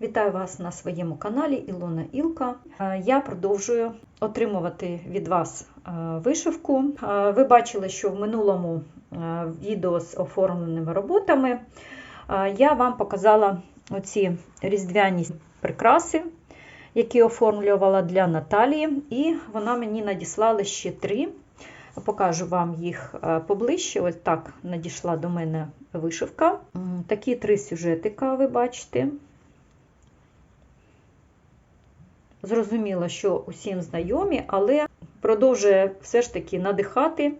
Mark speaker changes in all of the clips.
Speaker 1: Вітаю вас на своєму каналі Ілона Ілка. Е, Я продовжую отримувати від вас е, вишивку. Е, Ви бачили, що в минулому відео з оформленими роботами я вам показала оці різдвяні прикраси, які оформлювала для Наталії, і вона мені надіслала ще три. Покажу вам їх поближче. Ось так надійшла до мене вишивка. Такі три сюжетика, ви бачите. Зрозуміло, що усім знайомі, але продовжує все ж таки надихати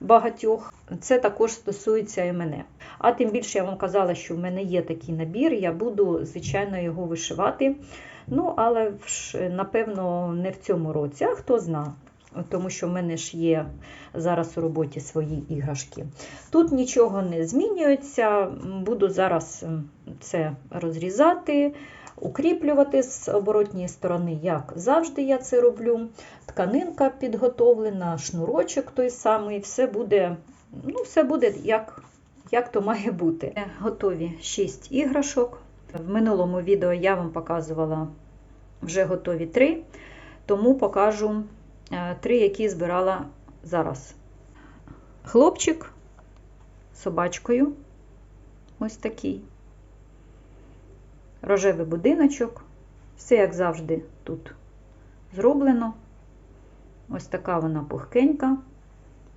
Speaker 1: багатьох. Це також стосується і мене. А тим більше я вам казала, що в мене є такий набір, я буду, звичайно, його вишивати. Ну, але ж, напевно, не в цьому році, а хто знає. Тому що в мене ж є зараз у роботі свої іграшки. Тут нічого не змінюється. Буду зараз це розрізати, укріплювати з оборотньої сторони, як завжди я це роблю. Тканинка підготовлена, шнурочок той самий, все буде, ну, все буде як, як то має бути. Готові 6 іграшок. В минулому відео я вам показувала вже готові 3, тому покажу е, три, які збирала зараз. Хлопчик собачкою. Ось такий. Рожевий будиночок. Все, як завжди, тут зроблено. Ось така вона пухкенька,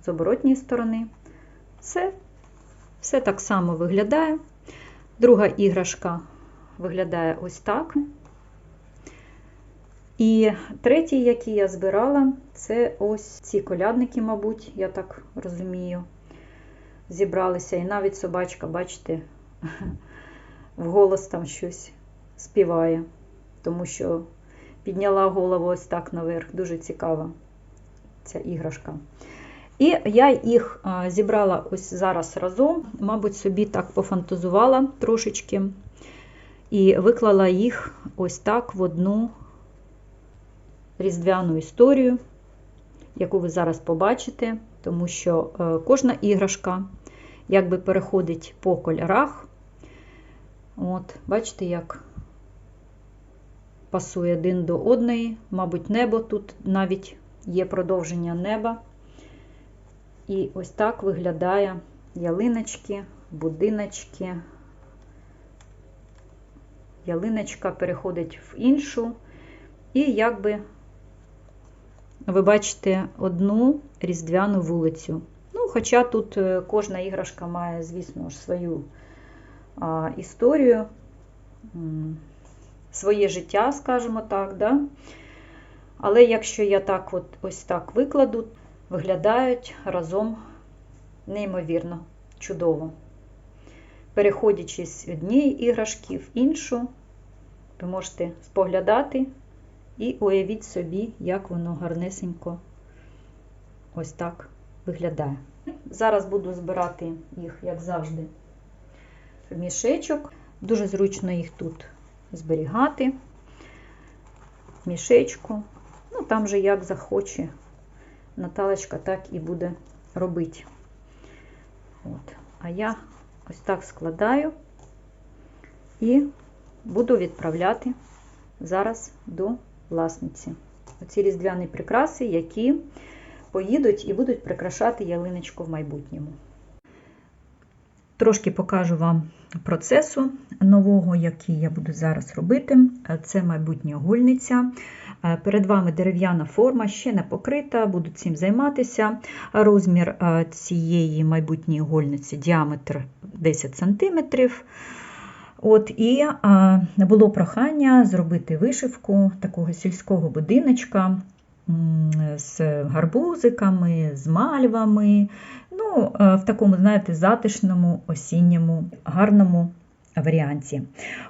Speaker 1: з оборотньої сторони. Все, все так само виглядає. Друга іграшка виглядає ось так. І третій, який я збирала, це ось ці колядники, мабуть, я так розумію, зібралися. І навіть собачка, бачите, вголос там щось співає, тому що підняла голову ось так наверх. Дуже цікава ця іграшка. І я їх зібрала ось зараз разом, мабуть, собі так пофантазувала трошечки. І виклала їх ось так в одну різдвяну історію, яку ви зараз побачите, тому що кожна іграшка якби переходить по кольорах. От, Бачите, як пасує один до одної, мабуть, небо тут навіть є продовження неба. І ось так виглядає ялиночки, будиночки. Ялиночка переходить в іншу, і якби ви бачите одну різдвяну вулицю. Ну, Хоча тут кожна іграшка має, звісно ж, свою історію, своє життя, скажімо так. Да? Але якщо я так от, ось так викладу, виглядають разом неймовірно, чудово. Переходячи з однієї іграшки в іншу, ви можете споглядати і уявіть собі, як воно гарнесенько ось так виглядає. Зараз буду збирати їх, як завжди, мішечок. Дуже зручно їх тут зберігати, мішечку. Ну, там же як захоче Наталочка так і буде робити. От. А я ось так складаю і буду відправляти зараз до власниці. Оці різдвяні прикраси, які поїдуть і будуть прикрашати ялиночку в майбутньому. Трошки покажу вам процесу нового, який я буду зараз робити. Це майбутня гульниця. Перед вами дерев'яна форма, ще не покрита, буду цим займатися. Розмір цієї майбутньої гольниці діаметр 10 см. От, І було прохання зробити вишивку такого сільського будиночка з гарбузиками, з мальвами. Ну, в такому, знаєте, затишному, осінньому, гарному варіанті.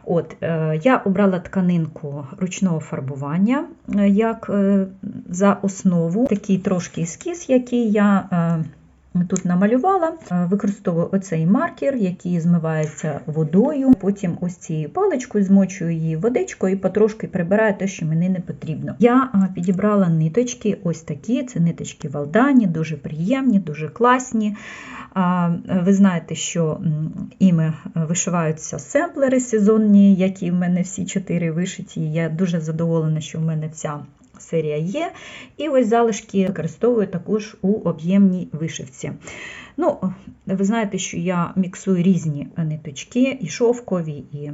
Speaker 1: От, Я обрала тканинку ручного фарбування як за основу, такий трошки ескіз, який я тут намалювала, е, використовую оцей маркер, який змивається водою. Потім ось цією паличкою змочую її водичкою і потрошки прибираю те, що мені не потрібно. Я е, підібрала ниточки, ось такі. Це ниточки Валдані, дуже приємні, дуже класні. Ви знаєте, що іми вишиваються семплери сезонні, які в мене всі чотири вишиті. Я дуже задоволена, що в мене ця серія є. І ось залишки використовую також у об'ємній вишивці. Ну, ви знаєте, що я міксую різні ниточки, і шовкові, і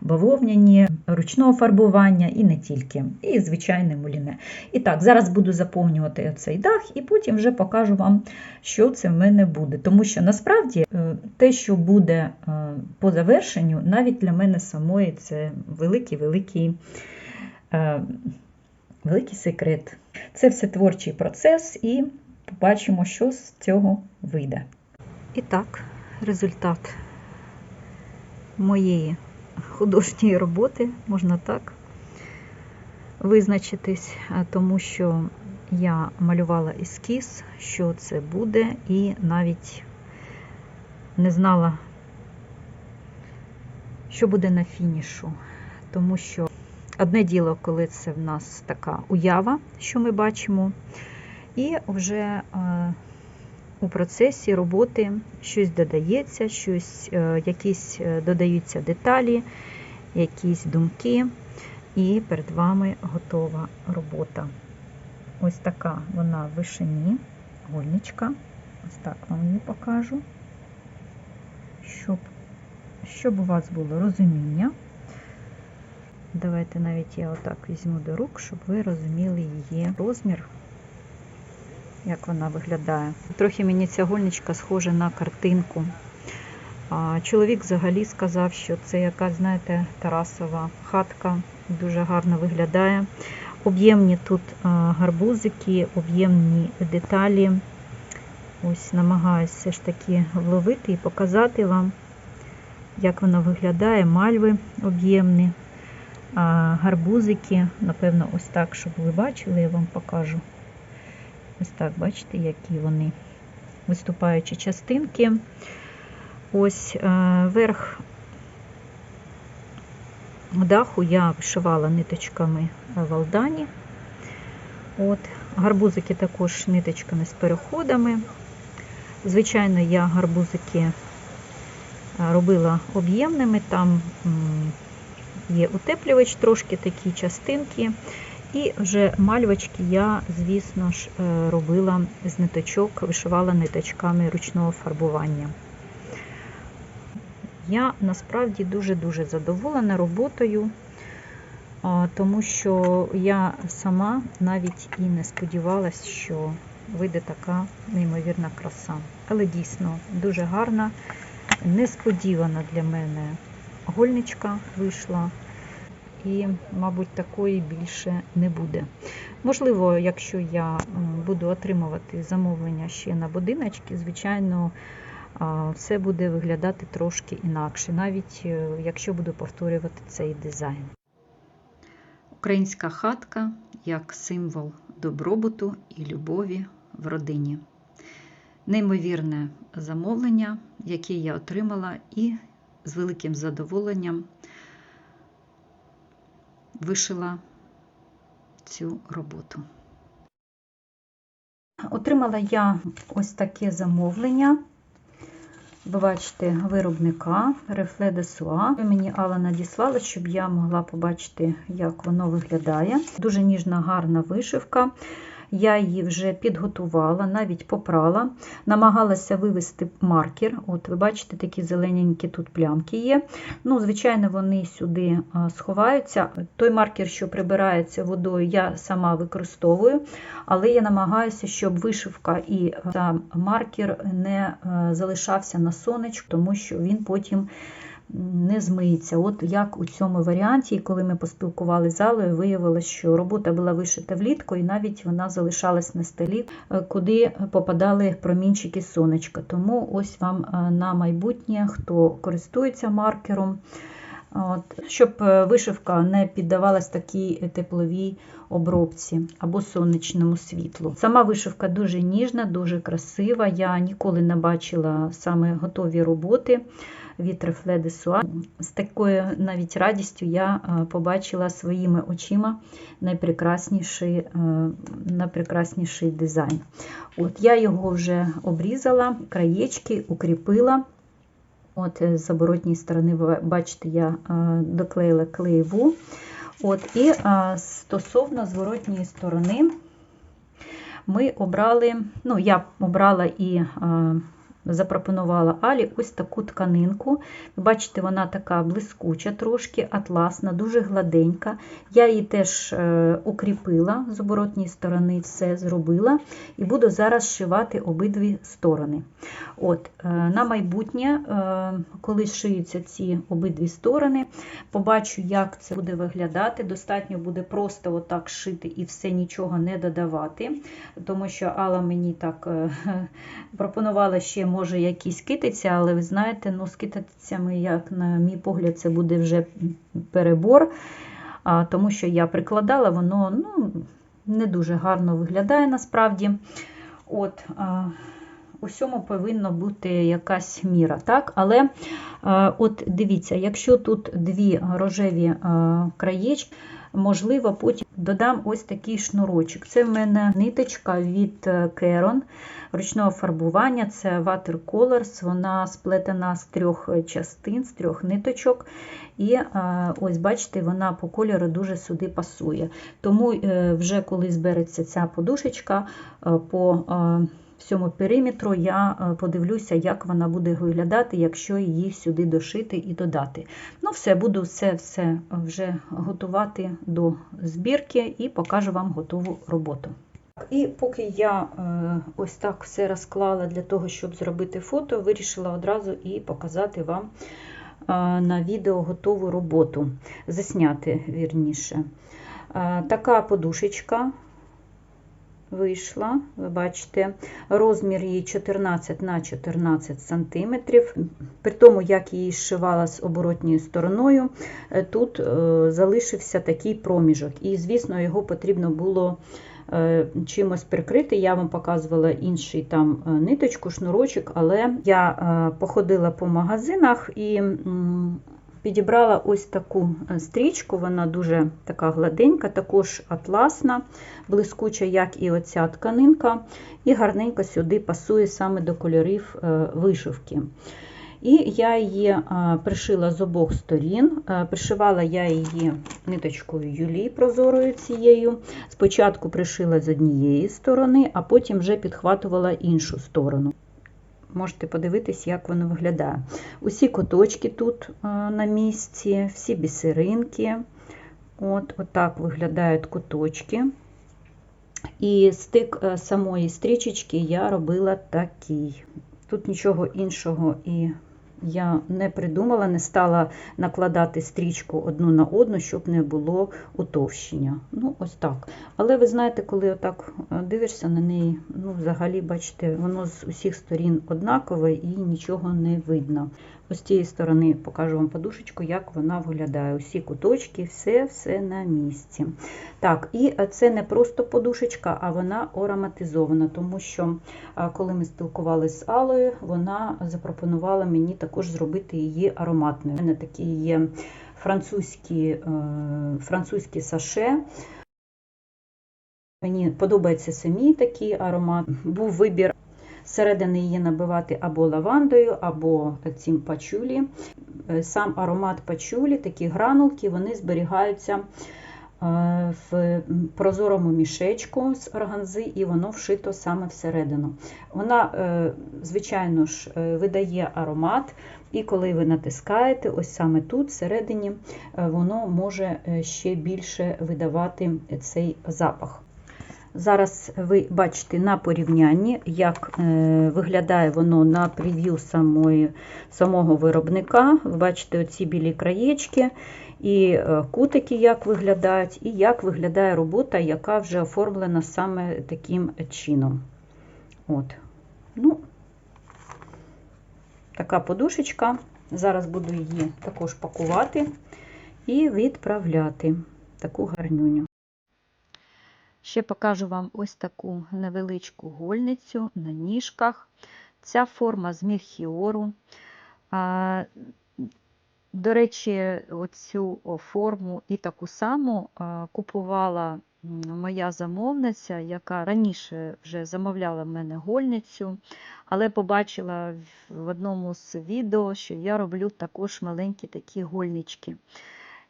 Speaker 1: бавовняні, ручного фарбування, і не тільки, і звичайне муліне. І так, зараз буду заповнювати цей дах, і потім вже покажу вам, що це в мене буде. Тому що насправді е, те, що буде е, по завершенню, навіть для мене самої це великий-великий. Великий секрет. Це все творчий процес, і побачимо, що з цього вийде. І так, результат моєї художньої роботи, можна так визначитись, е, тому що я малювала ескіз, що це буде, і навіть не знала, що буде на фінішу, тому що Одне діло, коли це в нас така уява, що ми бачимо, і вже е, у процесі роботи щось додається, щось, е, якісь е, додаються деталі, якісь думки, і перед вами готова робота. Ось така вона в вишині, гольничка. Ось так вам її покажу, щоб, щоб у вас було розуміння. Давайте навіть я отак візьму до рук, щоб ви розуміли її розмір, як вона виглядає. Трохи мені ця гольничка схожа на картинку. Чоловік взагалі сказав, що це якась, знаєте, Тарасова хатка, дуже гарно виглядає. Об'ємні тут гарбузики, об'ємні деталі. Ось намагаюся все ж таки вловити і показати вам, як воно виглядає, мальви об'ємні гарбузики, напевно, ось так, щоб ви бачили, я вам покажу. Ось так, бачите, які вони виступаючі частинки. Ось е, верх даху я вишивала ниточками валдані. От, Гарбузики також ниточками з переходами. Звичайно, я гарбузики е, робила об'ємними, там є утеплювач, трошки такі частинки. І вже мальвочки я, звісно ж, е, робила з ниточок, вишивала ниточками ручного фарбування. Я насправді дуже-дуже задоволена роботою, тому що я сама навіть і не сподівалася, що вийде така неймовірна краса. Але дійсно дуже гарна, несподівана для мене гольничка вийшла, і, мабуть, такої більше не буде. Можливо, якщо я буду отримувати замовлення ще на будиночки, звичайно, все буде виглядати трошки інакше, навіть е, якщо буду повторювати цей дизайн. Українська хатка як символ добробуту і любові в родині. Неймовірне замовлення, яке я отримала, і з великим задоволенням вишила цю роботу. Отримала я ось таке замовлення. Ви бачите, виробника de Soie. Мені Алла надіслала, щоб я могла побачити, як воно виглядає. Дуже ніжна, гарна вишивка. Я її вже підготувала, навіть попрала, намагалася вивести маркер. От ви бачите, такі зелененькі тут плямки є. Ну, Звичайно, вони сюди сховаються. Той маркер, що прибирається водою, я сама використовую, але я намагаюся, щоб вишивка і маркер не залишався на сонечку, тому що він потім не змиється. От як у цьому варіанті, коли ми поспілкувалися з залою, виявилось, що робота була вишита влітку, і навіть вона залишалась на столі, е, куди попадали промінчики сонечка. Тому ось вам е, на майбутнє, хто користується маркером, От, щоб е, вишивка не піддавалась такій тепловій обробці або сонячному світлу. Сама вишивка дуже ніжна, дуже красива. Я ніколи не бачила саме готові роботи від Reflet de Soie. З такою навіть радістю я е, побачила своїми очима найпрекрасніший, е, найпрекрасніший дизайн. От Я його вже обрізала, краєчки укріпила. От е, З оборотній сторони, бачите, я доклеїла клеєву. От, І стосовно зворотньої сторони, ми обрали, ну, я обрала і запропонувала Алі ось таку тканинку. Бачите, вона така блискуча, трошки атласна, дуже гладенька. Я її теж е, укріпила з оборотньої сторони, все зробила, і буду зараз шивати обидві сторони. От, е, На майбутнє, е, коли шиються ці обидві сторони, побачу, як це буде виглядати. Достатньо буде просто отак шити і все нічого не додавати, тому що Алла мені так пропонувала ще може якісь китиця, але ви знаєте, ну, з як, на мій погляд, це буде вже перебор, а, тому що я прикладала, воно ну, не дуже гарно виглядає насправді. От, а, Усьому повинна бути якась міра. так? Але от дивіться, якщо тут дві рожеві краєчки, можливо, потім додам ось такий шнурочок. Це в мене ниточка від Керон ручного фарбування, це Watercolors, вона сплетена з трьох частин, з трьох ниточок. І ось, бачите, вона по кольору дуже сюди пасує. Тому е, вже коли збереться ця подушечка е, по всьому периметру, я е, подивлюся, як вона буде виглядати, якщо її сюди дошити і додати. Ну, все, буду все все вже готувати до збірки і покажу вам готову роботу. І поки я е, ось так все розклала для того, щоб зробити фото, вирішила одразу і показати вам е, на відео готову роботу, засняти вірніше. Така подушечка вийшла, ви бачите, розмір її 14 на 14 см. При тому, як її зшивала з оборотньою стороною, е, тут е, залишився такий проміжок. І, звісно, його потрібно було е, чимось прикрити. Я вам показувала інший там ниточку, шнурочок, але я походила по магазинах і Підібрала ось таку е, стрічку, вона дуже така гладенька, також атласна, блискуча, як і оця тканинка, і гарненько сюди пасує саме до кольорів е, вишивки. І я її е, пришила з обох сторін. Пришивала я її ниточкою юлі прозорою цією. Спочатку пришила з однієї сторони, а потім вже підхватувала іншу сторону. Можете подивитись, як воно виглядає. Усі куточки тут е, на місці, всі бісеринки. От, Отак виглядають куточки. І стик е, самої стрічечки я робила такий. Тут нічого іншого і я не придумала, не стала накладати стрічку одну на одну, щоб не було утовщення. Ну, ось так. Але ви знаєте, коли отак е, дивишся на неї, ну, взагалі, бачите, воно з усіх сторін однакове і нічого не видно. Ось з цієї сторони покажу вам подушечку, як вона виглядає. Усі куточки, все-все на місці. Так, і це не просто подушечка, а вона ароматизована, тому що, коли ми спілкувалися з Алою, вона запропонувала мені також зробити її ароматною. У мене такі є французькі, е, французькі саше. Мені подобається самі такий аромат. Був вибір Зсередини її набивати або лавандою, або цим пачулі. Е, сам аромат пачулі, такі гранулки, вони зберігаються е, в прозорому мішечку з органзи, і воно вшито саме всередину. Вона, е, звичайно ж, видає аромат, і коли ви натискаєте, ось саме тут, всередині, воно може ще більше видавати цей запах. Зараз ви бачите на порівнянні, як е, виглядає воно на прев'ю самого виробника. Ви бачите оці білі краєчки, і е, кутики, як виглядають, і як виглядає робота, яка вже оформлена саме таким чином. От. Ну, Така подушечка. Зараз буду її також пакувати і відправляти таку гарнюню. Ще покажу вам ось таку невеличку гольницю на ніжках. Ця форма з міхіору. До речі, оцю форму і таку саму купувала моя замовниця, яка раніше вже замовляла в мене гольницю, але побачила в одному з відео, що я роблю також маленькі такі гольнички.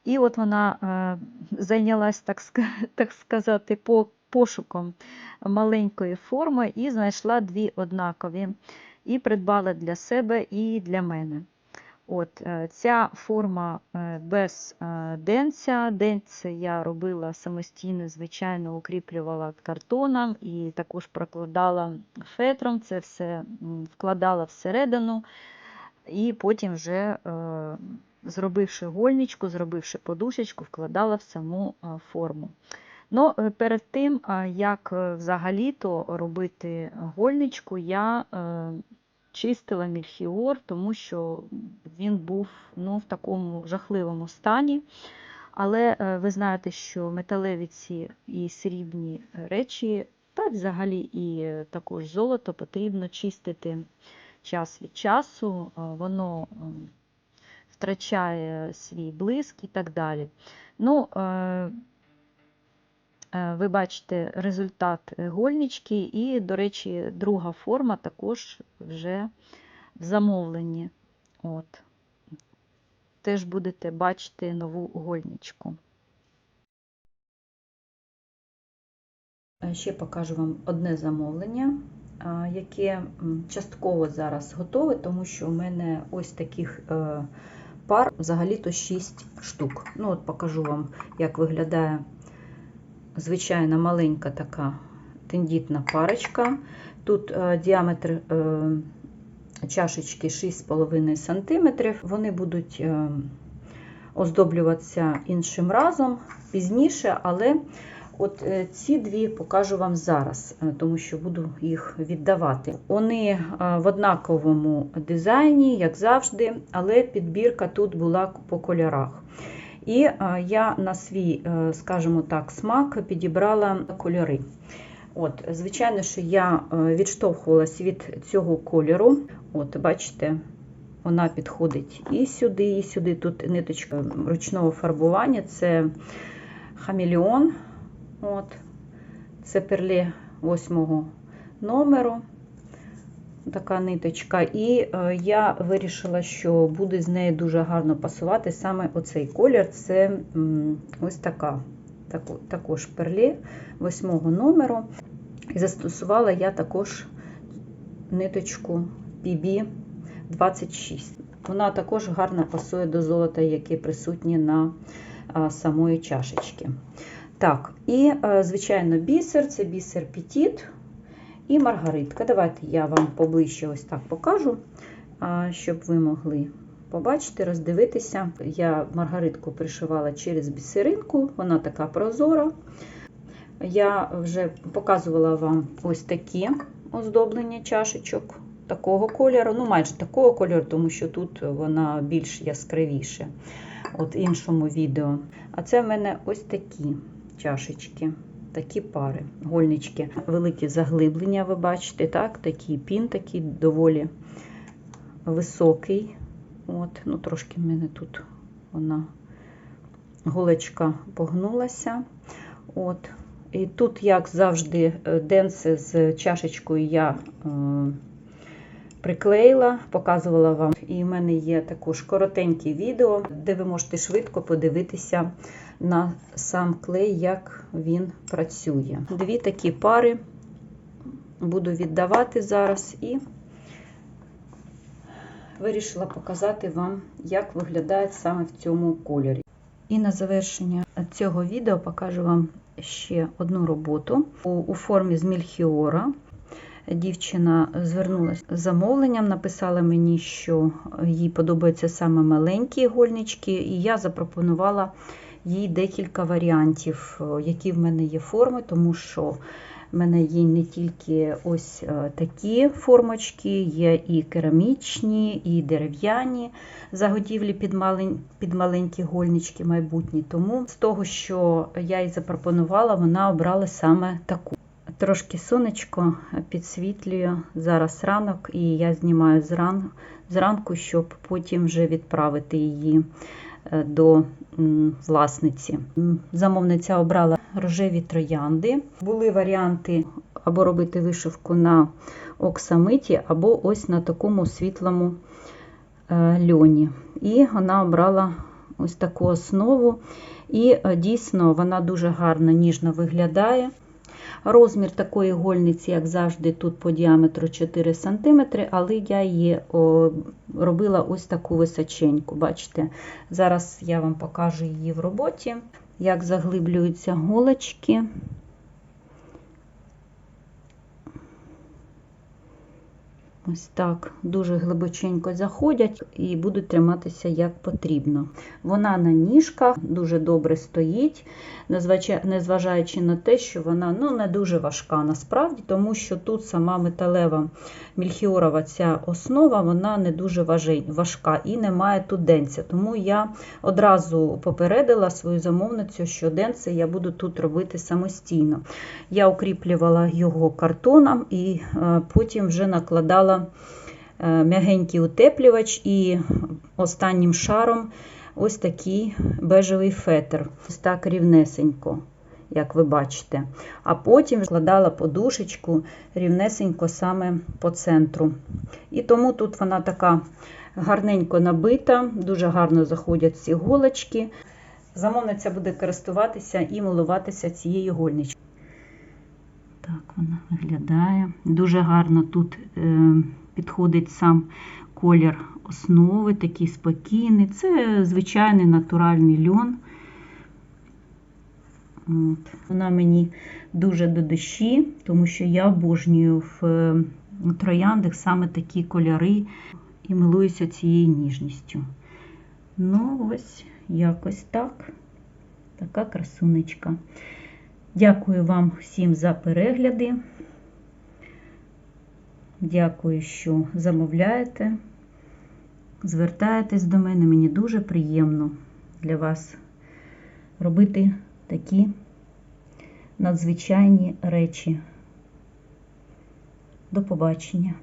Speaker 1: І от вона зайнялась, так, так сказати, по пошуком маленької форми і знайшла дві однакові, і придбала для себе і для мене. От, е, Ця форма е, без е, денця. Денце я робила самостійно, звичайно, укріплювала картоном і також прокладала фетром, це все вкладала всередину, і потім вже, зробивши гольничку, зробивши подушечку, вкладала в саму форму. Ну, Перед тим, як взагалі-то робити гольничку, я чистила мільхіор, тому що він був ну, в такому жахливому стані. Але е, ви знаєте, що металеві ці і срібні речі, та взагалі і е, також золото потрібно чистити час від часу, воно втрачає свій блиск і так далі. Ну, е, Е, ви бачите результат гольнички, і, до речі, друга форма також вже в замовленні. От. Теж будете бачити нову гольничку. Ще покажу вам одне замовлення, яке частково зараз готове, тому що у мене ось таких е, пар взагалі-то 6 штук. Ну, от покажу вам, як виглядає звичайна маленька така тендітна парочка. Тут е, діаметр е, чашечки 6,5 см. Вони будуть е, оздоблюватися іншим разом пізніше, але от ці дві покажу вам зараз, тому що буду їх віддавати. Вони в однаковому дизайні, як завжди, але підбірка тут була по кольорах. І е, я на свій, е, скажімо так, смак підібрала кольори. От, Звичайно, що я е, відштовхувалась від цього кольору. От, Бачите, вона підходить і сюди, і сюди. Тут ниточка ручного фарбування це хамелеон. От, Це перле 8 номеру така ниточка, і е, я вирішила, що буде з нею дуже гарно пасувати саме оцей колір це ось така, також перлі восьмого номеру. І застосувала я також ниточку PB26. Вона також гарно пасує до золота, яке присутнє на самої чашечки. Так, і, е, звичайно, бісер це бісер Petit і маргаритка. Давайте я вам поближче ось так покажу, щоб ви могли побачити, роздивитися. Я маргаритку пришивала через бісеринку, вона така прозора. Я вже показувала вам ось такі оздоблення чашечок такого кольору, ну майже такого кольору, тому що тут вона більш яскравіше, от іншому відео. А це в мене ось такі чашечки такі пари, гольнички. Великі заглиблення, ви бачите, так? такий пін, такий доволі високий. От, ну Трошки в мене тут вона голочка погнулася. От. І тут, як завжди, денце з чашечкою я е, приклеїла, показувала вам. І в мене є також коротеньке відео, де ви можете швидко подивитися на сам клей, як він працює. Дві такі пари буду віддавати зараз і вирішила показати вам, як виглядає саме в цьому кольорі. І на завершення цього відео покажу вам ще одну роботу у формі з мільхіора. Дівчина звернулася з замовленням, написала мені, що їй подобаються саме маленькі гольнички, і я запропонувала їй декілька варіантів, які в мене є форми, тому що У мене є не тільки ось е, такі формочки, є і керамічні, і дерев'яні заготівлі під, малень, під маленькі гольнички майбутні. Тому з того, що я їй запропонувала, вона обрала саме таку. Трошки сонечко підсвітлює зараз ранок, і я знімаю зранку, щоб потім вже відправити її е, до власниці. Замовниця обрала рожеві троянди. Були варіанти або робити вишивку на оксамиті, або ось на такому світлому е, льоні. І вона обрала ось таку основу. І е, дійсно вона дуже гарно, ніжно виглядає. Розмір такої гольниці, як завжди, тут по діаметру 4 см, але я її робила ось таку височеньку. Бачите, зараз я вам покажу її в роботі, як заглиблюються голочки. Ось так, дуже глибоченько заходять і будуть триматися як потрібно. Вона на ніжках дуже добре стоїть, незважаючи на те, що вона ну, не дуже важка насправді, тому що тут сама металева мільхіорова ця основа вона не дуже важка і не має тут денця. Тому я одразу попередила свою замовницю, що денце я буду тут робити самостійно. Я укріплювала його картоном і потім вже накладала м'ягенький утеплювач і останнім шаром ось такий бежевий фетр. Ось так рівнесенько, як ви бачите. А потім складала подушечку рівнесенько саме по центру. І тому тут вона така гарненько набита, дуже гарно заходять ці голочки. Замовниця буде користуватися і милуватися цією гольничкою. Так вона виглядає. Дуже гарно тут е, підходить сам колір основи, такий спокійний. Це звичайний натуральний льон. От. Вона мені дуже до душі, тому що я обожнюю в трояндах саме такі кольори і милуюся цією ніжністю. Ну, ось якось так. Така красунечка. Дякую вам всім за перегляди. Дякую, що замовляєте. Звертаєтесь до мене, мені дуже приємно для вас робити такі надзвичайні речі. До побачення!